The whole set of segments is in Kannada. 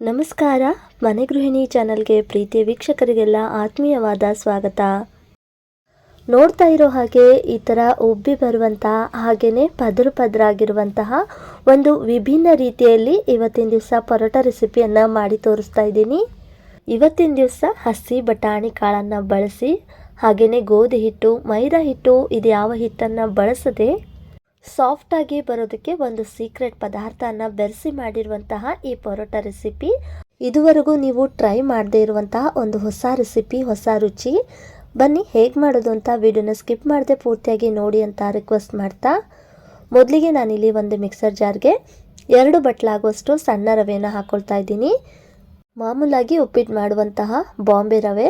ನಮಸ್ಕಾರ. ಮನೆ ಗೃಹಿಣಿ ಚಾನಲ್ಗೆ ಪ್ರೀತಿ ವೀಕ್ಷಕರಿಗೆಲ್ಲ ಆತ್ಮೀಯವಾದ ಸ್ವಾಗತ. ನೋಡ್ತಾ ಇರೋ ಹಾಗೆ ಈ ಥರ ಉಬ್ಬಿ ಬರುವಂತಹ ಹಾಗೆಯೇ ಪದರು ಪದರಾಗಿರುವಂತಹ ಒಂದು ವಿಭಿನ್ನ ರೀತಿಯಲ್ಲಿ ಇವತ್ತಿನ ದಿವಸ ಪರೋಟ ರೆಸಿಪಿಯನ್ನು ಮಾಡಿ ತೋರಿಸ್ತಾ ಇದ್ದೀನಿ. ಇವತ್ತಿನ ದಿವಸ ಹಸಿ ಬಟಾಣಿ ಕಾಳನ್ನು ಬಳಸಿ ಹಾಗೆಯೇ ಗೋಧಿ ಹಿಟ್ಟು, ಮೈದಾ ಹಿಟ್ಟು ಇದು ಯಾವ ಹಿಟ್ಟನ್ನು ಬಳಸದೆ ಸಾಫ್ಟಾಗಿ ಬರೋದಕ್ಕೆ ಒಂದು ಸೀಕ್ರೆಟ್ ಪದಾರ್ಥನ ಬೆರೆಸಿ ಮಾಡಿರುವಂತಹ ಈ ಪರೋಟ ರೆಸಿಪಿ. ಇದುವರೆಗೂ ನೀವು ಟ್ರೈ ಮಾಡದೇ ಇರುವಂತಹ ಒಂದು ಹೊಸ ರೆಸಿಪಿ, ಹೊಸ ರುಚಿ, ಬನ್ನಿ ಹೇಗೆ ಮಾಡೋದು ಅಂತ ವಿಡಿಯೋನ ಸ್ಕಿಪ್ ಮಾಡದೆ ಪೂರ್ತಿಯಾಗಿ ನೋಡಿ ಅಂತ ರಿಕ್ವೆಸ್ಟ್ ಮಾಡ್ತಾ. ಮೊದಲಿಗೆ ನಾನಿಲ್ಲಿ ಒಂದು ಮಿಕ್ಸರ್ ಜಾರ್ಗೆ ಎರಡು ಬಟ್ಲಾಗುವಷ್ಟು ಸಣ್ಣ ರವೆನ ಹಾಕ್ಕೊಳ್ತಾ ಇದ್ದೀನಿ. ಮಾಮೂಲಾಗಿ ಉಪ್ಪಿಟ್ಟು ಮಾಡುವಂತಹ ಬಾಂಬೆ ರವೆ.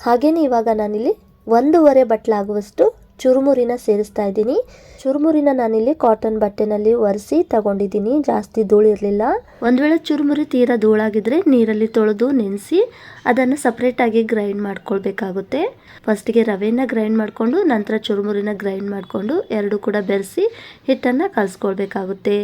ಹಾಗೆಯೇ ಇವಾಗ ನಾನಿಲ್ಲಿ ಒಂದೂವರೆ ಬಟ್ಲಾಗುವಷ್ಟು ಚುರುಮುರಿನ ಸೇರಿಸ್ತಾ ಇದ್ದೀನಿ. ಚುರುಮುರಿನ ನಾನಿಲ್ಲಿ ಕಾಟನ್ ಬಟ್ಟೆನಲ್ಲಿ ಒರೆಸಿ ತಗೊಂಡಿದ್ದೀನಿ. ಜಾಸ್ತಿ ಧೂಳಿರಲಿಲ್ಲ ಒಂದು ವೇಳೆ ಚುರುಮುರಿ ತೀರಾ ಧೂಳಾಗಿದ್ರೆ ನೀರಲ್ಲಿ ತೊಳೆದು ನೆನೆಸಿ ಅದನ್ನು ಸಪ್ರೇಟಾಗಿ ಗ್ರೈಂಡ್ ಮಾಡ್ಕೊಳ್ಬೇಕಾಗುತ್ತೆ. ಫಸ್ಟಿಗೆ ರವೆನ ಗ್ರೈಂಡ್ ಮಾಡಿಕೊಂಡು, ನಂತರ ಚುರುಮುರಿನ ಗ್ರೈಂಡ್ ಮಾಡಿಕೊಂಡು ಎರಡು ಕೂಡ ಬೆರೆಸಿ ಹಿಟ್ಟನ್ನು ಕಲಿಸ್ಕೊಳ್ಬೇಕಾಗುತ್ತೆ.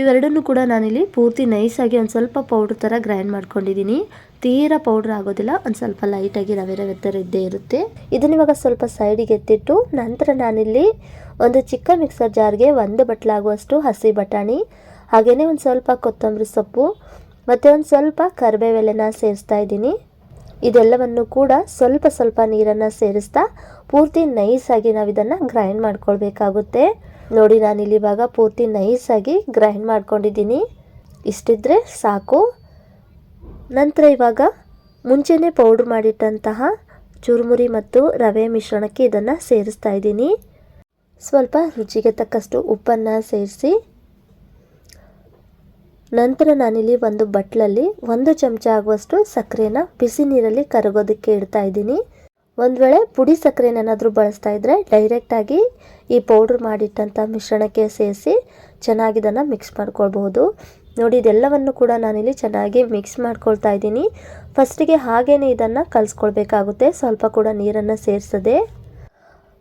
ಇವೆರಡನ್ನು ಕೂಡ ನಾನಿಲ್ಲಿ ಪೂರ್ತಿ ನೈಸಾಗಿ ಒಂದು ಸ್ವಲ್ಪ ಪೌಡ್ರ್ ಥರ ಗ್ರೈಂಡ್ ಮಾಡ್ಕೊಂಡಿದ್ದೀನಿ. ತೀರಾ ಪೌಡ್ರ್ ಆಗೋದಿಲ್ಲ, ಒಂದು ಸ್ವಲ್ಪ ಲೈಟಾಗಿ ರವೆ ರವೆ ಥರ ಇದ್ದೇ ಇರುತ್ತೆ. ಇದನ್ನ ಇವಾಗ ಸ್ವಲ್ಪ ಸೈಡಿಗೆ ಎತ್ತಿಟ್ಟು ನಂತರ ನಾನಿಲ್ಲಿ ಒಂದು ಚಿಕ್ಕ ಮಿಕ್ಸರ್ ಜಾರ್ಗೆ ಒಂದು ಬಟ್ಲಾಗುವಷ್ಟು ಹಸಿ ಬಟಾಣಿ ಹಾಗೆಯೇ ಒಂದು ಸ್ವಲ್ಪ ಕೊತ್ತಂಬರಿ ಸೊಪ್ಪು, ಮತ್ತು ಒಂದು ಸ್ವಲ್ಪ ಕರಿಬೇವೆಲೆನ ಸೇರಿಸ್ತಾ ಇದ್ದೀನಿ. ಇದೆಲ್ಲವನ್ನು ಕೂಡ ಸ್ವಲ್ಪ ಸ್ವಲ್ಪ ನೀರನ್ನು ಸೇರಿಸ್ತಾ ಪೂರ್ತಿ ನೈಸಾಗಿ ನಾವು ಇದನ್ನು ಗ್ರೈಂಡ್ ಮಾಡ್ಕೊಳ್ಬೇಕಾಗುತ್ತೆ. ನೋಡಿ ನಾನಿಲ್ಲಿ ಇವಾಗ ಪೂರ್ತಿ ನೈಸಾಗಿ ಗ್ರೈಂಡ್ ಮಾಡ್ಕೊಂಡಿದ್ದೀನಿ. ಇಷ್ಟಿದ್ರೆ ಸಾಕು. ನಂತರ ಇವಾಗ ಮುಂಚೆನೇ ಪೌಡ್ರ್ ಮಾಡಿಟ್ಟಂತಹ ಚುರುಮುರಿ ಮತ್ತು ರವೆ ಮಿಶ್ರಣಕ್ಕೆ ಇದನ್ನು ಸೇರಿಸ್ತಾ ಇದ್ದೀನಿ. ಸ್ವಲ್ಪ ರುಚಿಗೆ ತಕ್ಕಷ್ಟು ಉಪ್ಪನ್ನು ಸೇರಿಸಿ, ನಂತರ ನಾನಿಲ್ಲಿ ಒಂದು ಬಟ್ಲಲ್ಲಿ ಒಂದು ಚಮಚ ಆಗುವಷ್ಟು ಸಕ್ಕರೆನ ಬಿಸಿ ನೀರಲ್ಲಿ ಕರಗೋದಕ್ಕೆ ಇಡ್ತಾ ಇದ್ದೀನಿ. ಒಂದು ವೇಳೆ ಪುಡಿ ಸಕ್ಕರೆನೇನಾದರೂ ಬಳಸ್ತಾ ಇದ್ದರೆ ಡೈರೆಕ್ಟಾಗಿ ಈ ಪೌಡ್ರ್ ಮಾಡಿಟ್ಟಂಥ ಮಿಶ್ರಣಕ್ಕೆ ಸೇರಿಸಿ ಚೆನ್ನಾಗಿ ಇದನ್ನು ಮಿಕ್ಸ್ ಮಾಡ್ಕೊಳ್ಬಹುದು. ನೋಡಿ, ಇದೆಲ್ಲವನ್ನು ಕೂಡ ನಾನಿಲ್ಲಿ ಚೆನ್ನಾಗಿ ಮಿಕ್ಸ್ ಮಾಡ್ಕೊಳ್ತಾ ಇದ್ದೀನಿ. ಫಸ್ಟಿಗೆ ಹಾಗೇನೆ ಇದನ್ನು ಕಲಿಸ್ಕೊಳ್ಬೇಕಾಗುತ್ತೆ. ಸ್ವಲ್ಪ ಕೂಡ ನೀರನ್ನು ಸೇರಿಸದೆ.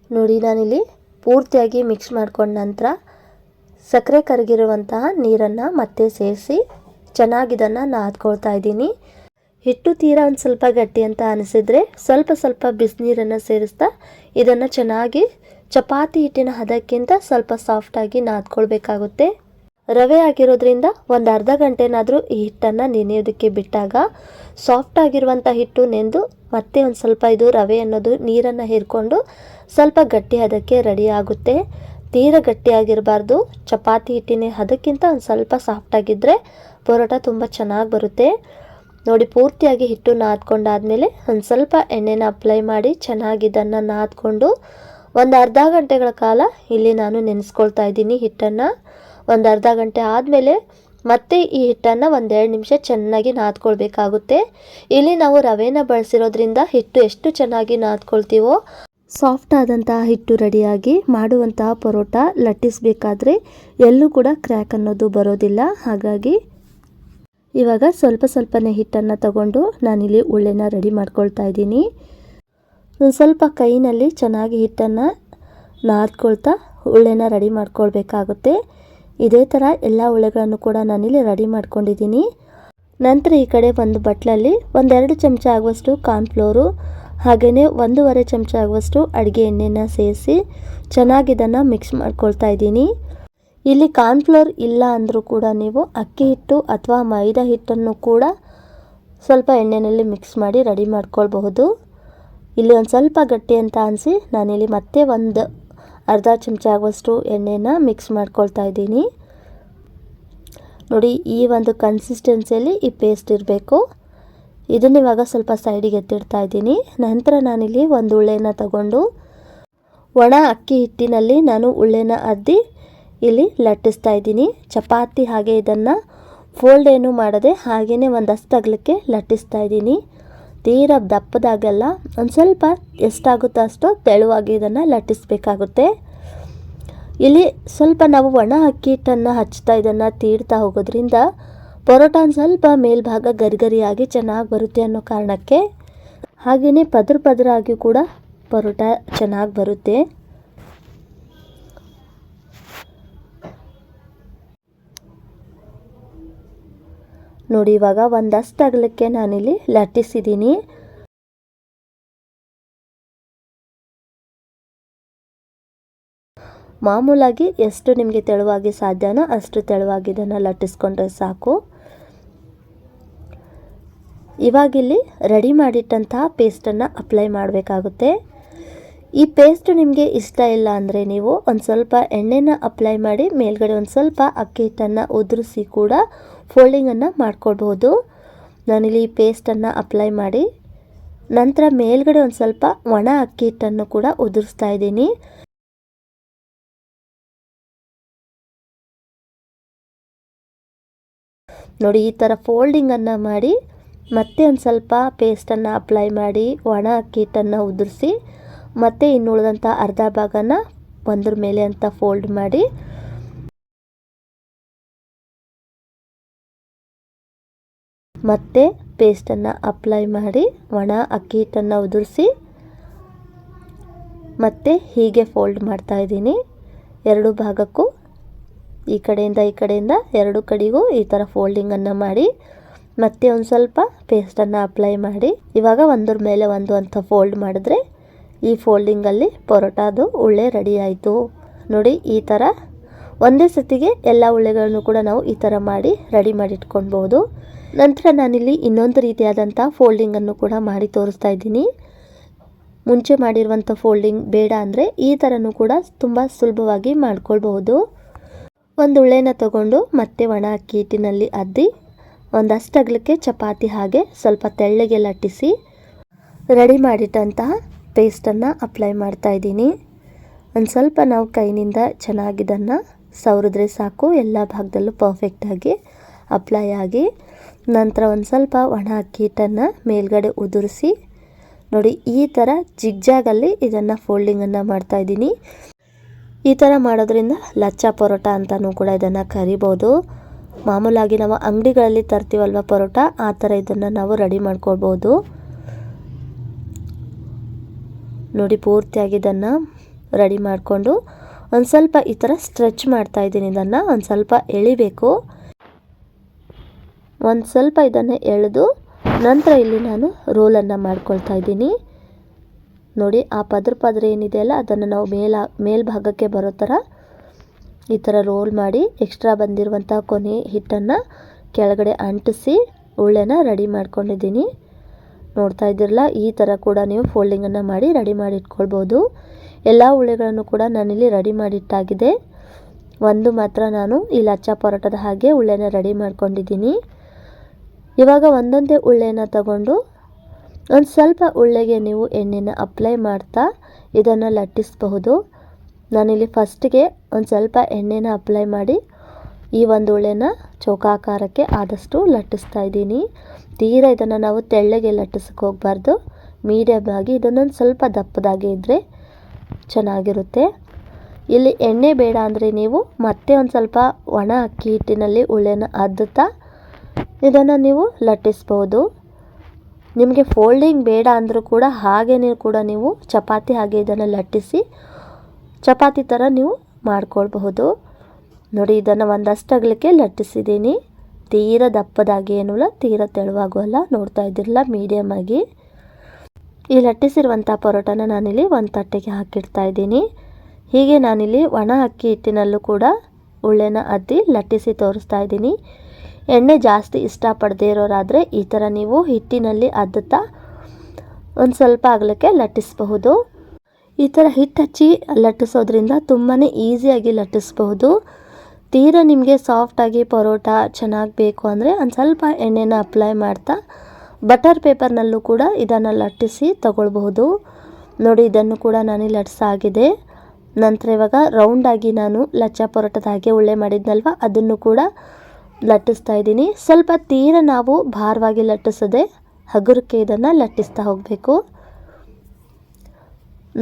ನೋಡಿ, ನಾನಿಲ್ಲಿ ಪೂರ್ತಿಯಾಗಿ ಮಿಕ್ಸ್ ಮಾಡ್ಕೊಂಡ ನಂತರ ಸಕ್ಕರೆ ಕರಗಿರುವಂತಹ ನೀರನ್ನು ಮತ್ತೆ ಸೇರಿಸಿ ಚೆನ್ನಾಗಿ ಇದನ್ನು ನಾದ್ಕೊಳ್ತಾ ಇದ್ದೀನಿ. ಹಿಟ್ಟು ತೀರಾ ಒಂದು ಸ್ವಲ್ಪ ಗಟ್ಟಿ ಅಂತ ಅನಿಸಿದರೆ ಸ್ವಲ್ಪ ಸ್ವಲ್ಪ ಬಿಸಿನೀರನ್ನು ಸೇರಿಸ್ತಾ ಇದನ್ನು ಚೆನ್ನಾಗಿ ಚಪಾತಿ ಹಿಟ್ಟಿನ ಹದಕ್ಕಿಂತ ಸ್ವಲ್ಪ ಸಾಫ್ಟಾಗಿ ನಾದ್ಕೊಳ್ಬೇಕಾಗುತ್ತೆ ರವೆ ಆಗಿರೋದ್ರಿಂದ ಒಂದು ಅರ್ಧ ಗಂಟೆನಾದರೂ ಈ ಹಿಟ್ಟನ್ನು ನೆನೆಯೋದಕ್ಕೆ ಬಿಟ್ಟಾಗ ಸಾಫ್ಟ್ ಆಗಿರುವಂಥ ಹಿಟ್ಟು ನೆಂದು ಮತ್ತೆ ಒಂದು ಸ್ವಲ್ಪ ಇದು ರವೆ ಅನ್ನೋದು ನೀರನ್ನು ಹೀರ್ಕೊಂಡು ಸ್ವಲ್ಪ ಗಟ್ಟಿ ಅದಕ್ಕೆ ರೆಡಿ ಆಗುತ್ತೆ. ತೀರ ಗಟ್ಟಿಯಾಗಿರಬಾರ್ದು ಚಪಾತಿ ಹಿಟ್ಟಿನೇ ಅದಕ್ಕಿಂತ ಒಂದು ಸ್ವಲ್ಪ ಸಾಫ್ಟಾಗಿದ್ದರೆ ಪರೋಟ ತುಂಬ ಚೆನ್ನಾಗಿ ಬರುತ್ತೆ. ನೋಡಿ, ಪೂರ್ತಿಯಾಗಿ ಹಿಟ್ಟು ನಾದ್ಕೊಂಡಾದಮೇಲೆ ಒಂದು ಸ್ವಲ್ಪ ಎಣ್ಣೆನ ಅಪ್ಲೈ ಮಾಡಿ ಚೆನ್ನಾಗಿ ಇದನ್ನು ನಾದ್ಕೊಂಡು ಒಂದು ಅರ್ಧ ಗಂಟೆಗಳ ಕಾಲ ಇಲ್ಲಿ ನಾನು ನೆನೆಸ್ಕೊಳ್ತಾ ಇದ್ದೀನಿ ಹಿಟ್ಟನ್ನು. ಒಂದು ಅರ್ಧ ಗಂಟೆ ಆದಮೇಲೆ ಮತ್ತೆ ಈ ಹಿಟ್ಟನ್ನು ಒಂದೆರಡು ನಿಮಿಷ ಚೆನ್ನಾಗಿ ನಾದ್ಕೊಳ್ಬೇಕಾಗುತ್ತೆ. ಇಲ್ಲಿ ನಾವು ರವೆನ ಬಳಸಿರೋದ್ರಿಂದ ಹಿಟ್ಟು ಎಷ್ಟು ಚೆನ್ನಾಗಿ ನಾದ್ಕೊಳ್ತೀವೋ ಸಾಫ್ಟ್ ಆದಂತಹ ಹಿಟ್ಟು ರೆಡಿಯಾಗಿ ಮಾಡುವಂತಹ ಪರೋಟ ಲಟ್ಟಿಸಬೇಕಾದ್ರೆ ಎಲ್ಲೂ ಕೂಡ ಕ್ರ್ಯಾಕ್ ಅನ್ನೋದು ಬರೋದಿಲ್ಲ. ಹಾಗಾಗಿ ಇವಾಗ ಸ್ವಲ್ಪ ಸ್ವಲ್ಪನೇ ಹಿಟ್ಟನ್ನು ತಗೊಂಡು ನಾನಿಲ್ಲಿ ಉಳ್ಳೆನ ರೆಡಿ ಮಾಡ್ಕೊಳ್ತಾ ಇದ್ದೀನಿ. ಸ್ವಲ್ಪ ಕೈನಲ್ಲಿ ಚೆನ್ನಾಗಿ ಹಿಟ್ಟನ್ನು ನಾದ್ಕೊಳ್ತಾ ಉಳ್ಳೆನ ರೆಡಿ ಮಾಡ್ಕೊಳ್ಬೇಕಾಗುತ್ತೆ. ಇದೇ ಥರ ಎಲ್ಲ ಉಳ್ಳೆಗಳನ್ನು ಕೂಡ ನಾನಿಲ್ಲಿ ರೆಡಿ ಮಾಡ್ಕೊಂಡಿದ್ದೀನಿ. ನಂತರ ಈ ಕಡೆ ಒಂದು ಬಟ್ಲಲ್ಲಿ ಒಂದೆರಡು ಚಮಚ ಆಗುವಷ್ಟು ಕಾರ್ನ್ಫ್ಲೋರು ಹಾಗೆಯೇ ಒಂದೂವರೆ ಚಮಚ ಆಗುವಷ್ಟು ಅಡುಗೆ ಎಣ್ಣೆನ ಸೇರಿಸಿ ಚೆನ್ನಾಗಿ ಇದನ್ನು ಮಿಕ್ಸ್ ಮಾಡ್ಕೊಳ್ತಾ ಇದ್ದೀನಿ. ಇಲ್ಲಿ ಕಾರ್ನ್ಫ್ಲೋರ್ ಇಲ್ಲ ಅಂದರೂ ಕೂಡ ನೀವು ಅಕ್ಕಿ ಹಿಟ್ಟು ಅಥವಾ ಮೈದಾ ಹಿಟ್ಟನ್ನು ಕೂಡ ಸ್ವಲ್ಪ ಎಣ್ಣೆಯಲ್ಲಿ ಮಿಕ್ಸ್ ಮಾಡಿ ರೆಡಿ ಮಾಡ್ಕೊಳ್ಬಹುದು. ಇಲ್ಲಿ ಒಂದು ಸ್ವಲ್ಪ ಗಟ್ಟಿ ಅಂತ ಅನಿಸಿ ನಾನಿಲ್ಲಿ ಮತ್ತೆ ಒಂದು ಅರ್ಧ ಚಮಚ ಆಗುವಷ್ಟು ಎಣ್ಣೆನ ಮಿಕ್ಸ್ ಮಾಡ್ಕೊಳ್ತಾ ಇದ್ದೀನಿ. ನೋಡಿ ಈ ಒಂದು ಕನ್ಸಿಸ್ಟೆನ್ಸಿಯಲ್ಲಿ ಈ ಪೇಸ್ಟ್ ಇರಬೇಕು. ಇದನ್ನ ಇವಾಗ ಸ್ವಲ್ಪ ಸೈಡಿಗೆ ಎತ್ತಿಡ್ತಾ ಇದ್ದೀನಿ. ನಂತರ ನಾನಿಲ್ಲಿ ಒಂದು ಉಳ್ಳೆನ ತಗೊಂಡು ಒಣ ಅಕ್ಕಿ ಹಿಟ್ಟಿನಲ್ಲಿ ನಾನು ಉಳ್ಳೆನ ಅದ್ದಿ ಇಲ್ಲಿ ಲಟ್ಟಿಸ್ತಾ ಇದ್ದೀನಿ. ಚಪಾತಿ ಹಾಗೆ ಇದನ್ನು ಫೋಲ್ಡ್ ಏನು ಮಾಡದೆ ಹಾಗೆಯೇ ಒಂದು ಅಗಲಕ್ಕೆ ಲಟ್ಟಿಸ್ತಾ ಇದ್ದೀನಿ. ತೀರ ದಪ್ಪದಾಗಲ್ಲ, ಒಂದು ಸ್ವಲ್ಪ ಎಷ್ಟಾಗುತ್ತೋ ಅಷ್ಟು ತೆಳುವಾಗಿ ಇದನ್ನು ಲಟ್ಟಿಸ್ಬೇಕಾಗುತ್ತೆ. ಇಲ್ಲಿ ಸ್ವಲ್ಪ ನಾವು ಒಣ ಅಕ್ಕಿ ಹಿಟ್ಟನ್ನು ಹಚ್ತಾ ಇದನ್ನು ತೀಡ್ತಾ ಹೋಗೋದ್ರಿಂದ ಪರೋಟ ಒಂದು ಸ್ವಲ್ಪ ಮೇಲ್ಭಾಗ ಗರಿಗರಿಯಾಗಿ ಚೆನ್ನಾಗಿ ಬರುತ್ತೆ ಅನ್ನೋ ಕಾರಣಕ್ಕೆ ಹಾಗೆಯೇ ಪದ್ರ ಪದ್ರ ಆಗಿ ಕೂಡ ಪರೋಟ ಚೆನ್ನಾಗಿ ಬರುತ್ತೆ. ನೋಡಿ, ಇವಾಗ ಒಂದಷ್ಟು ಅಗಲಕ್ಕೆ ನಾನಿಲ್ಲಿ ಲಟ್ಟಿಸಿದ್ದೀನಿ. ಮಾಮೂಲಾಗಿ ಎಷ್ಟು ನಿಮಗೆ ತೆಳುವಾಗಿ ಸಾಧ್ಯನೋ ಅಷ್ಟು ತೆಳುವಾಗಿ ಇದನ್ನು ಲಟ್ಟಿಸ್ಕೊಂಡ್ರೆ ಸಾಕು. ಇವಾಗಿಲ್ಲಿ ರೆಡಿ ಮಾಡಿಟ್ಟಂತಹ ಪೇಸ್ಟನ್ನು ಅಪ್ಲೈ ಮಾಡಬೇಕಾಗುತ್ತೆ. ಈ ಪೇಸ್ಟ್ ನಿಮಗೆ ಇಷ್ಟ ಇಲ್ಲ ಅಂದರೆ ನೀವು ಒಂದು ಸ್ವಲ್ಪ ಎಣ್ಣೆನ ಅಪ್ಲೈ ಮಾಡಿ ಮೇಲ್ಗಡೆ ಒಂದು ಸ್ವಲ್ಪ ಅಕ್ಕಿ ಹಿಟ್ಟನ್ನು ಉದುರಿಸಿ ಕೂಡ ಫೋಲ್ಡಿಂಗನ್ನು ಮಾಡ್ಕೊಳ್ಬೋದು ನಾನಿಲ್ಲಿ ಈ ಪೇಸ್ಟನ್ನು ಅಪ್ಲೈ ಮಾಡಿ ನಂತರ ಮೇಲ್ಗಡೆ ಒಂದು ಸ್ವಲ್ಪ ಒಣ ಅಕ್ಕಿ ಹಿಟ್ಟನ್ನು ಕೂಡ ಉದುರಿಸ್ತಾ ಇದ್ದೀನಿ. ನೋಡಿ ಈ ಥರ ಫೋಲ್ಡಿಂಗನ್ನು ಮಾಡಿ ಮತ್ತೆ ಒಂದು ಸ್ವಲ್ಪ ಪೇಸ್ಟನ್ನು ಅಪ್ಲೈ ಮಾಡಿ, ಒಣ ಅಕ್ಕಿ ಹಿಟ್ಟನ್ನು ಉದುರಿಸಿ, ಮತ್ತು ಇನ್ನು ಉಳಿದಂಥ ಅರ್ಧ ಭಾಗನ ಒಂದ್ರ ಮೇಲೆ ಅಂತ ಫೋಲ್ಡ್ ಮಾಡಿ. ಮತ್ತೆ ಪೇಸ್ಟನ್ನು ಅಪ್ಲೈ ಮಾಡಿ, ಒಣ ಅಕ್ಕಿ ಹಿಟ್ಟನ್ನು ಉದುರಿಸಿ, ಮತ್ತೆ ಹೀಗೆ ಫೋಲ್ಡ್ ಮಾಡ್ತಾ ಇದ್ದೀನಿ. ಎರಡು ಭಾಗಕ್ಕೂ ಈ ಕಡೆಯಿಂದ ಈ ಕಡೆಯಿಂದ ಎರಡು ಕಡೆಗೂ ಈ ಥರ ಫೋಲ್ಡಿಂಗನ್ನು ಮಾಡಿ. ಮತ್ತೆ ಒಂದು ಸ್ವಲ್ಪ ಪೇಸ್ಟನ್ನು ಅಪ್ಲೈ ಮಾಡಿ. ಇವಾಗ ಒಂದ್ರ ಮೇಲೆ ಒಂದು ಅಂತ ಫೋಲ್ಡ್ ಮಾಡಿದ್ರೆ ಈ ಫೋಲ್ಡಿಂಗಲ್ಲಿ ಪೊರೋಟಾದು ಉಳ್ಳೆ ರೆಡಿ ಆಯಿತು. ನೋಡಿ, ಈ ಥರ ಒಂದೇ ಸತಿಗೆ ಎಲ್ಲ ಉಳ್ಳೆಗಳನ್ನು ಕೂಡ ನಾವು ಈ ಥರ ಮಾಡಿ ರೆಡಿ ಮಾಡಿ ಇಟ್ಕೊಳ್ಬೋದು ನಂತರ ನಾನಿಲ್ಲಿ ಇನ್ನೊಂದು ರೀತಿಯಾದಂಥ ಫೋಲ್ಡಿಂಗನ್ನು ಕೂಡ ಮಾಡಿ ತೋರಿಸ್ತಾ ಇದ್ದೀನಿ. ಮುಂಚೆ ಮಾಡಿರುವಂಥ ಫೋಲ್ಡಿಂಗ್ ಬೇಡ ಅಂದರೆ ಈ ಥರನೂ ಕೂಡ ತುಂಬ ಸುಲಭವಾಗಿ ಮಾಡ್ಕೊಳ್ಬಹುದು. ಒಂದು ಉಳ್ಳೆನ ತಗೊಂಡು ಮತ್ತೆ ಒಣ ಅಕ್ಕಿ ಹಿಟ್ಟಿನಲ್ಲಿ ಅದ್ದಿ ಒಂದಷ್ಟು ಅಗಲಕ್ಕೆ ಚಪಾತಿ ಹಾಗೆ ಸ್ವಲ್ಪ ತೆಳ್ಳಗೆ ಲಟ್ಟಿಸಿ ರೆಡಿ ಮಾಡಿಟ್ಟಂತಹ ಪೇಸ್ಟನ್ನು ಅಪ್ಲೈ ಮಾಡ್ತಾ ಇದ್ದೀನಿ. ಒಂದು ಸ್ವಲ್ಪ ನಾವು ಕೈನಿಂದ ಚೆನ್ನಾಗಿದ್ದನ್ನು ಸವರಿದ್ರೆ ಸಾಕು, ಎಲ್ಲ ಭಾಗದಲ್ಲೂ ಪರ್ಫೆಕ್ಟಾಗಿ ಅಪ್ಲೈ ಆಗಿ. ನಂತರ ಒಂದು ಸ್ವಲ್ಪ ಒಣ ಅಕ್ಕಿ ಹಿಟ್ಟನ್ನು ಮೇಲ್ಗಡೆ ಉದುರಿಸಿ, ನೋಡಿ ಈ ಥರ ಜಿಗ್ಜಾಗಲ್ಲಿ ಇದನ್ನು ಫೋಲ್ಡಿಂಗನ್ನು ಮಾಡ್ತಾ ಇದ್ದೀನಿ. ಈ ಥರ ಮಾಡೋದ್ರಿಂದ ಲಚ್ಚ ಪರೋಟ ಅಂತಲೂ ಕೂಡ ಇದನ್ನು ಕರಿಬೋದು. ಮಾಮೂಲಾಗಿ ನಾವು ಅಂಗಡಿಗಳಲ್ಲಿ ತರ್ತೀವಲ್ವ ಪರೋಟ, ಆ ಥರ ಇದನ್ನು ನಾವು ರೆಡಿ ಮಾಡ್ಕೊಳ್ಬೋದು. ನೋಡಿ, ಪೂರ್ತಿಯಾಗಿ ಇದನ್ನು ರೆಡಿ ಮಾಡಿಕೊಂಡು ಒಂದು ಸ್ವಲ್ಪ ಈ ಥರ ಸ್ಟ್ರೆಚ್ ಮಾಡ್ತಾ ಇದ್ದೀನಿ ಇದನ್ನು, ಒಂದು ಸ್ವಲ್ಪ ಎಳಿಬೇಕು. ಒಂದು ಸ್ವಲ್ಪ ಇದನ್ನು ಎಳೆದು ನಂತರ ಇಲ್ಲಿ ನಾನು ರೋಲನ್ನು ಮಾಡ್ಕೊಳ್ತಾ ಇದ್ದೀನಿ. ನೋಡಿ, ಆ ಪದ್ರ ಪದ್ರ ಏನಿದೆಯಲ್ಲ ಅದನ್ನು ನಾವು ಮೇಲ, ಮೇಲ್ಭಾಗಕ್ಕೆ ಬರೋ ಥರ ಈ ಥರ ರೋಲ್ ಮಾಡಿ ಎಕ್ಸ್ಟ್ರಾ ಬಂದಿರುವಂಥ ಕೊನೆ ಹಿಟ್ಟನ್ನು ಕೆಳಗಡೆ ಅಂಟಿಸಿ ಉಳ್ಳೆನ ರೆಡಿ ಮಾಡ್ಕೊಂಡಿದ್ದೀನಿ. ನೋಡ್ತಾ ಇದ್ದಿರಲ್ಲ, ಈ ಥರ ಕೂಡ ನೀವು ಫೋಲ್ಡಿಂಗನ್ನು ಮಾಡಿ ರೆಡಿ ಮಾಡಿ ಇಟ್ಕೊಳ್ಬೋದು. ಎಲ್ಲ ಉಳ್ಳೆಗಳನ್ನು ಕೂಡ ನಾನಿಲ್ಲಿ ರೆಡಿ ಮಾಡಿಟ್ಟಾಗಿದೆ ಒಂದು ಮಾತ್ರ ನಾನು ಈ ಲಚ್ಚ ಪರೋಟದ ಹಾಗೆ ಉಳ್ಳೆನ ರೆಡಿ ಮಾಡ್ಕೊಂಡಿದ್ದೀನಿ. ಇವಾಗ ಒಂದೊಂದೇ ಉಳ್ಳೆನ ತಗೊಂಡು ಒಂದು ಸ್ವಲ್ಪ ಉಳ್ಳೆಗೆ ನೀವು ಎಣ್ಣೆನ ಅಪ್ಲೈ ಮಾಡ್ತಾ ಇದನ್ನು ಲಟ್ಟಿಸಬಹುದು. ನಾನಿಲ್ಲಿ ಫಸ್ಟಿಗೆ ಒಂದು ಸ್ವಲ್ಪ ಎಣ್ಣೆನ ಅಪ್ಲೈ ಮಾಡಿ ಈ ಒಂದು ಉಳ್ಳೆನ ಚೌಕಾಕಾರಕ್ಕೆ ಆದಷ್ಟು ಲಟ್ಟಿಸ್ತಾ ಇದ್ದೀನಿ. ತೀರಾ ಇದನ್ನು ನಾವು ತೆಳ್ಳಗೆ ಲಟ್ಟಿಸಕ್ಕೆ ಹೋಗಬಾರ್ದು. ಮೀಡಿಯಮ್ ಆಗಿ ಇದನ್ನೊಂದು ಸ್ವಲ್ಪ ದಪ್ಪದಾಗೆ ಇದ್ದರೆ ಚೆನ್ನಾಗಿರುತ್ತೆ. ಇಲ್ಲಿ ಎಣ್ಣೆ ಬೇಡ ಅಂದರೆ ನೀವು ಮತ್ತೆ ಒಂದು ಸ್ವಲ್ಪ ಒಣ ಅಕ್ಕಿ ಹಿಟ್ಟಿನಲ್ಲಿ ಉಳ್ಳೆನ ಅದ್ದುತ್ತಾ ಇದನ್ನು ನೀವು ಲಟ್ಟಿಸ್ಬೋದು. ನಿಮಗೆ ಫೋಲ್ಡಿಂಗ್ ಬೇಡ ಅಂದರೂ ಕೂಡ ಹಾಗೇ ಕೂಡ ನೀವು ಚಪಾತಿ ಹಾಗೆ ಇದನ್ನು ಲಟ್ಟಿಸಿ, ಚಪಾತಿ ಥರ ನೀವು ಮಾಡ್ಕೊಳ್ಬಹುದು. ನೋಡಿ, ಇದನ್ನು ಒಂದಷ್ಟು ಅಗಲಕ್ಕೆ ಲಟ್ಟಿಸಿದ್ದೀನಿ. ತೀರ ದಪ್ಪದಾಗಿ ಏನೂ ಇಲ್ಲ, ತೀರ ತೆಳುವಾಗೂ ಅಲ್ಲ, ನೋಡ್ತಾ ಇದ್ದಿರಲ್ಲ ಮೀಡಿಯಮ್ ಆಗಿ. ಈ ಲಟ್ಟಿಸಿರುವಂಥ ಪರೋಟನ ನಾನಿಲ್ಲಿ ಒಂದು ತಟ್ಟೆಗೆ ಹಾಕಿಡ್ತಾ ಇದ್ದೀನಿ. ಹೀಗೆ ನಾನಿಲ್ಲಿ ಒಣ ಅಕ್ಕಿ ಹಿಟ್ಟಿನಲ್ಲೂ ಕೂಡ ಉಳ್ಳೆನ ಅದ್ದಿ ಲಟ್ಟಿಸಿ ತೋರಿಸ್ತಾ ಇದ್ದೀನಿ. ಎಣ್ಣೆ ಜಾಸ್ತಿ ಇಷ್ಟಪಡದೇ ಇರೋರಾದರೆ ಈ ಥರ ನೀವು ಹಿಟ್ಟಿನಲ್ಲಿ ಅದ್ದುತ್ತಾ ಒಂದು ಸ್ವಲ್ಪ ಆಗಲಿಕ್ಕೆ ಲಟ್ಟಿಸಬಹುದು. ಈ ಥರ ಹಿಟ್ಟು ಹಚ್ಚಿ ಲಟ್ಟಿಸೋದ್ರಿಂದ ತುಂಬಾ ಈಸಿಯಾಗಿ ಲಟ್ಟಿಸ್ಬಹುದು. ತೀರಾ ನಿಮಗೆ ಸಾಫ್ಟಾಗಿ ಪರೋಟ ಚೆನ್ನಾಗಿ ಬೇಕು ಅಂದರೆ ಒಂದು ಸ್ವಲ್ಪ ಎಣ್ಣೆನ ಅಪ್ಲೈ ಮಾಡ್ತಾ ಬಟರ್ ಪೇಪರ್ನಲ್ಲೂ ಕೂಡ ಇದನ್ನು ಲಟ್ಟಿಸಿ ತಗೊಳ್ಬಹುದು. ನೋಡಿ, ಇದನ್ನು ಕೂಡ ನಾನು ಲಟ್ಸಾಗಿದೆ ನಂತರ ಇವಾಗ ರೌಂಡಾಗಿ ನಾನು ಲಚ್ಚ ಪರೋಟದ ಹಾಗೆ ಉಳ್ಳೆ ಮಾಡಿದ್ನಲ್ವ, ಅದನ್ನು ಕೂಡ ಲಟ್ಟಿಸ್ತಾ ಇದ್ದೀನಿ. ಸ್ವಲ್ಪ ತೀರ ನಾವು ಭಾರವಾಗಿ ಲಟ್ಟಿಸದೆ ಹಗುರಕ್ಕೆ ಇದನ್ನು ಲಟ್ಟಿಸ್ತಾ ಹೋಗಬೇಕು.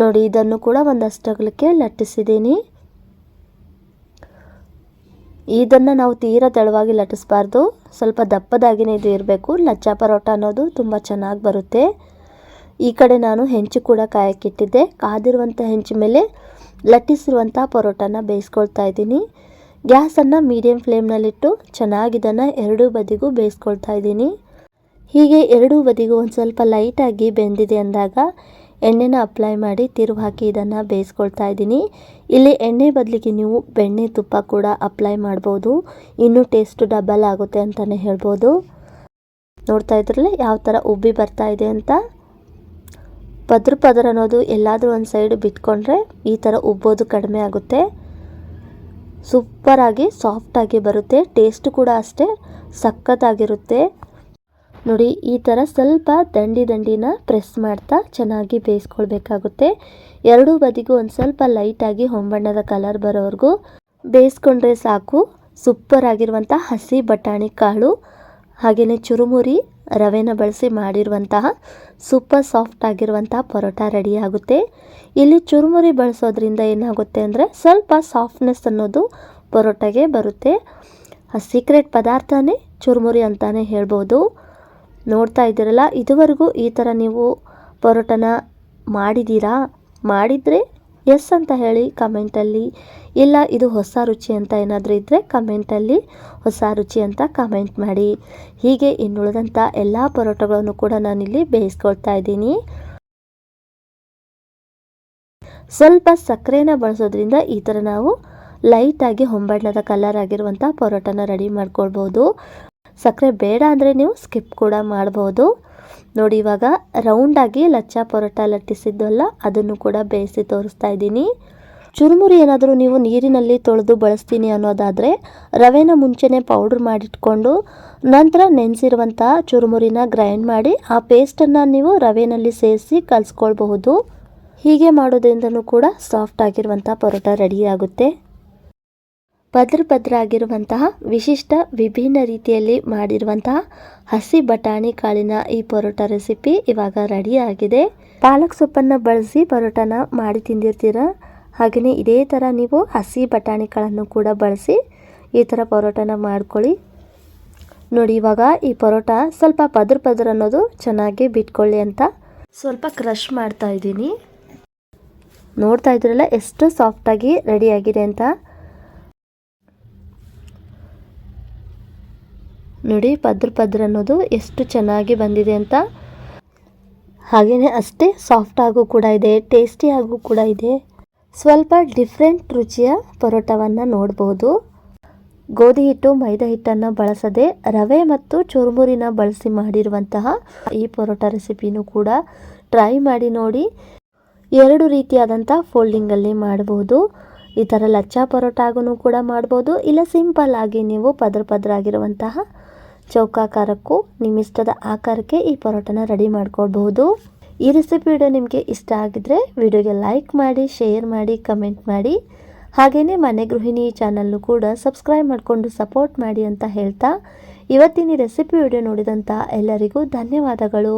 ನೋಡಿ, ಇದನ್ನು ಕೂಡ ಒಂದಷ್ಟು ಅಗಲಕ್ಕೆ ಲಟ್ಟಿಸಿದ್ದೀನಿ. ಇದನ್ನು ನಾವು ತೀರ ತೆಳುವಾಗಿ ಲಟ್ಟಿಸ್ಬಾರ್ದು. ಸ್ವಲ್ಪ ದಪ್ಪದಾಗಿನೇ ಇದು ಇರಬೇಕು. ಲಚ್ಚ ಪರೋಟ ಅನ್ನೋದು ತುಂಬ ಚೆನ್ನಾಗಿ ಬರುತ್ತೆ. ಈ ಕಡೆ ನಾನು ಹೆಂಚು ಕೂಡ ಕಾಯಕ್ಕಿಟ್ಟಿದ್ದೆ. ಕಾದಿರುವಂಥ ಹೆಂಚು ಮೇಲೆ ಲಟ್ಟಿಸಿರುವಂಥ ಪರೋಟನ ಬೇಯಿಸ್ಕೊಳ್ತಾ ಇದ್ದೀನಿ. ಗ್ಯಾಸನ್ನು ಮೀಡಿಯಂ ಫ್ಲೇಮ್ನಲ್ಲಿಟ್ಟು ಚೆನ್ನಾಗಿ ಇದನ್ನು ಎರಡೂ ಬದಿಗೂ ಬೇಯಿಸ್ಕೊಳ್ತಾ ಇದ್ದೀನಿ. ಹೀಗೆ ಎರಡೂ ಬದಿಗೂ ಒಂದು ಸ್ವಲ್ಪ ಲೈಟಾಗಿ ಬೆಂದಿದೆ ಅಂದಾಗ ಎಣ್ಣೆನ ಅಪ್ಲೈ ಮಾಡಿ ತಿರುವು ಹಾಕಿ ಇದನ್ನು ಬೇಯಿಸ್ಕೊಳ್ತಾ ಇದ್ದೀನಿ. ಇಲ್ಲಿ ಎಣ್ಣೆ ಬದಲಿಗೆ ನೀವು ಬೆಣ್ಣೆ ತುಪ್ಪ ಕೂಡ ಅಪ್ಲೈ ಮಾಡ್ಬೋದು. ಇನ್ನೂ ಟೇಸ್ಟ್ ಡಬಲ್ ಆಗುತ್ತೆ ಅಂತಲೇ ಹೇಳ್ಬೋದು. ನೋಡ್ತಾ ಇದ್ರಲ್ಲ ಯಾವ ಥರ ಉಬ್ಬಿ ಬರ್ತಾ ಇದೆ ಅಂತ. ಪದ್ರ ಪದರ ಅನ್ನೋದು ಎಲ್ಲಾದರೂ ಒಂದು ಸೈಡ್ ಬಿಟ್ಕೊಂಡ್ರೆ ಈ ಥರ ಉಬ್ಬೋದು ಕಡಿಮೆ ಆಗುತ್ತೆ. ಸೂಪರಾಗಿ ಸಾಫ್ಟಾಗಿ ಬರುತ್ತೆ. ಟೇಸ್ಟ್ ಕೂಡ ಅಷ್ಟೇ, ಸಖತ್ತಾಗಿರುತ್ತೆ. ನೋಡಿ, ಈ ಥರ ಸ್ವಲ್ಪ ದಂಡಿ ದಂಡಿನ ಪ್ರೆಸ್ ಮಾಡ್ತಾ ಚೆನ್ನಾಗಿ ಬೇಯಿಸ್ಕೊಳ್ಬೇಕಾಗುತ್ತೆ. ಎರಡೂ ಬದಿಗೂ ಒಂದು ಸ್ವಲ್ಪ ಲೈಟಾಗಿ ಹೊಂಬಣ್ಣದ ಕಲರ್ ಬರೋವರೆಗೂ ಬೇಯಿಸ್ಕೊಂಡ್ರೆ ಸಾಕು. ಸೂಪರ್ ಆಗಿರುವಂಥ ಹಸಿ ಬಟಾಣಿ ಕಾಳು ಹಾಗೆಯೇ ಚುರುಮುರಿ, ರವೆನ ಬಳಸಿ ಮಾಡಿರುವಂತಹ ಸೂಪರ್ ಸಾಫ್ಟ್ ಆಗಿರುವಂತಹ ಪರೋಟ ರೆಡಿ ಆಗುತ್ತೆ. ಇಲ್ಲಿ ಚುರುಮುರಿ ಬಳಸೋದ್ರಿಂದ ಏನಾಗುತ್ತೆ ಅಂದರೆ ಸ್ವಲ್ಪ ಸಾಫ್ಟ್ನೆಸ್ ಅನ್ನೋದು ಪರೋಟಗೆ ಬರುತ್ತೆ. ಸೀಕ್ರೆಟ್ ಪದಾರ್ಥನೇ ಚುರುಮುರಿ ಅಂತಲೇ ಹೇಳ್ಬೋದು. ನೋಡ್ತಾ ಇದ್ದೀರಲ್ಲ, ಇದುವರೆಗೂ ಈ ಥರ ನೀವು ಪರೋಟನ ಮಾಡಿದ್ದೀರಾ? ಮಾಡಿದರೆ ಎಸ್ ಅಂತ ಹೇಳಿ ಕಮೆಂಟಲ್ಲಿ ಇಲ್ಲ ಇದು ಹೊಸ ರುಚಿ ಅಂತ ಏನಾದರೂ ಇದ್ದರೆ ಕಮೆಂಟಲ್ಲಿ ಹೊಸ ರುಚಿ ಅಂತ ಕಮೆಂಟ್ ಮಾಡಿ. ಹೀಗೆ ಇನ್ನುಳಿದಂಥ ಎಲ್ಲ ಪರೋಟಗಳನ್ನು ಕೂಡ ನಾನಿಲ್ಲಿ ಬೇಯಿಸ್ಕೊಳ್ತಾ ಇದ್ದೀನಿ. ಸ್ವಲ್ಪ ಸಕ್ಕರೆನ ಬಳಸೋದ್ರಿಂದ ಈ ಥರ ನಾವು ಲೈಟಾಗಿ ಹೊಂಬಣ್ಣದ ಕಲರ್ ಆಗಿರುವಂಥ ಪರೋಟನ ರೆಡಿ ಮಾಡ್ಕೊಳ್ಬೋದು. ಸಕ್ಕರೆ ಬೇಡ ಅಂದರೆ ನೀವು ಸ್ಕಿಪ್ ಕೂಡ ಮಾಡ್ಬೋದು. ನೋಡಿ, ಇವಾಗ ರೌಂಡಾಗಿ ಲಚ್ಚ ಪರೋಟ ಲಟ್ಟಿಸಿದ್ದಲ್ಲ, ಅದನ್ನು ಕೂಡ ಬೇಯಿಸಿ ತೋರಿಸ್ತಾ ಇದ್ದೀನಿ. ಚುರುಮುರಿ ಏನಾದರೂ ನೀವು ನೀರಿನಲ್ಲಿ ತೊಳೆದು ಬಳಸ್ತೀನಿ ಅನ್ನೋದಾದರೆ, ರವೆನ ಮುಂಚೆನೇ ಪೌಡ್ರ್ ಮಾಡಿಟ್ಕೊಂಡು, ನಂತರ ನೆನೆಸಿರುವಂಥ ಚುರುಮುರಿನ ಗ್ರೈಂಡ್ ಮಾಡಿ, ಆ ಪೇಸ್ಟನ್ನು ನೀವು ರವೆನಲ್ಲಿ ಸೇರಿಸಿ ಕಲಿಸ್ಕೊಳ್ಬಹುದು. ಹೀಗೆ ಮಾಡೋದ್ರಿಂದನೂ ಕೂಡ ಸಾಫ್ಟ್ ಆಗಿರುವಂಥ ಪರೋಟ ರೆಡಿ ಆಗುತ್ತೆ. ಪದ್ರ ಪದ್ರ ಆಗಿರುವಂತಹ ವಿಶಿಷ್ಟ ವಿಭಿನ್ನ ರೀತಿಯಲ್ಲಿ ಮಾಡಿರುವಂತಹ ಹಸಿ ಬಟಾಣಿ ಕಾಳಿನ ಈ ಪರೋಟ ರೆಸಿಪಿ ಇವಾಗ ರೆಡಿ ಆಗಿದೆ. ಪಾಲಕ್ ಸೊಪ್ಪನ್ನು ಬಳಸಿ ಪರೋಟನ ಮಾಡಿ ತಿಂದಿರ್ತೀರ? ಹಾಗೆಯೇ ಇದೇ ಥರ ನೀವು ಹಸಿ ಬಟಾಣಿ ಕಾಳನ್ನು ಕೂಡ ಬಳಸಿ ಈ ಥರ ಪರೋಟನ ಮಾಡ್ಕೊಳ್ಳಿ. ನೋಡಿ, ಇವಾಗ ಈ ಪರೋಟ ಸ್ವಲ್ಪ ಪದ್ರ ಪದ್ರ ಅನ್ನೋದು ಚೆನ್ನಾಗಿ ಬಿಟ್ಕೊಳ್ಳಿ ಅಂತ ಸ್ವಲ್ಪ ಕ್ರಷ್ ಮಾಡ್ತಾ ಇದ್ದೀನಿ. ನೋಡ್ತಾ ಇದ್ರಲ್ಲ ಎಷ್ಟು ಸಾಫ್ಟಾಗಿ ರೆಡಿಯಾಗಿದೆ ಅಂತ. ನೋಡಿ, ಪದ್ರ ಪದ್ರ ಅನ್ನೋದು ಎಷ್ಟು ಚೆನ್ನಾಗಿ ಬಂದಿದೆ ಅಂತ. ಹಾಗೆಯೇ ಅಷ್ಟೇ ಸಾಫ್ಟಾಗೂ ಕೂಡ ಇದೆ ಟೇಸ್ಟಿಯಾಗೂ ಕೂಡ ಇದೆ. ಸ್ವಲ್ಪ ಡಿಫ್ರೆಂಟ್ ರುಚಿಯ ಪರೋಟವನ್ನು ನೋಡ್ಬೋದು. ಗೋಧಿ ಹಿಟ್ಟು, ಮೈದಾ ಹಿಟ್ಟನ್ನು ಬಳಸದೆ ರವೆ ಮತ್ತು ಚುರುಮುರಿನ ಬಳಸಿ ಮಾಡಿರುವಂತಹ ಈ ಪರೋಟ ರೆಸಿಪಿನೂ ಕೂಡ ಟ್ರೈ ಮಾಡಿ ನೋಡಿ. ಎರಡು ರೀತಿಯಾದಂಥ ಫೋಲ್ಡಿಂಗಲ್ಲಿ ಮಾಡಬಹುದು ಈ ಥರ ಲಚ್ಚಾ ಪರೋಟ ಆಗೂ ಕೂಡ ಮಾಡ್ಬೋದು. ಇಲ್ಲ ಸಿಂಪಲ್ ಆಗಿ ನೀವು ಪದ್ರ ಪದ್ರ ಆಗಿರುವಂತಹ ಚೌಕಾಕಾರಕ್ಕೂ ನಿಮ್ಮ ಇಷ್ಟದ ಆಕಾರಕ್ಕೆ ಈ ಪರೋಟನ ರೆಡಿ ಮಾಡ್ಕೊಳ್ಬಹುದು. ಈ ರೆಸಿಪಿ ವಿಡಿಯೋ ನಿಮಗೆ ಇಷ್ಟ ಆಗಿದ್ರೆ ವಿಡಿಯೋಗೆ ಲೈಕ್ ಮಾಡಿ, ಶೇರ್ ಮಾಡಿ, ಕಮೆಂಟ್ ಮಾಡಿ. ಹಾಗೆಯೇ ಮನೆ ಗೃಹಿಣಿ ಚಾನಲ್ನು ಕೂಡ ಸಬ್ಸ್ಕ್ರೈಬ್ ಮಾಡಿಕೊಂಡು ಸಪೋರ್ಟ್ ಮಾಡಿ ಅಂತ ಹೇಳ್ತಾ ಇವತ್ತಿನ ರೆಸಿಪಿ ವಿಡಿಯೋ ನೋಡಿದಂಥ ಎಲ್ಲರಿಗೂ ಧನ್ಯವಾದಗಳು.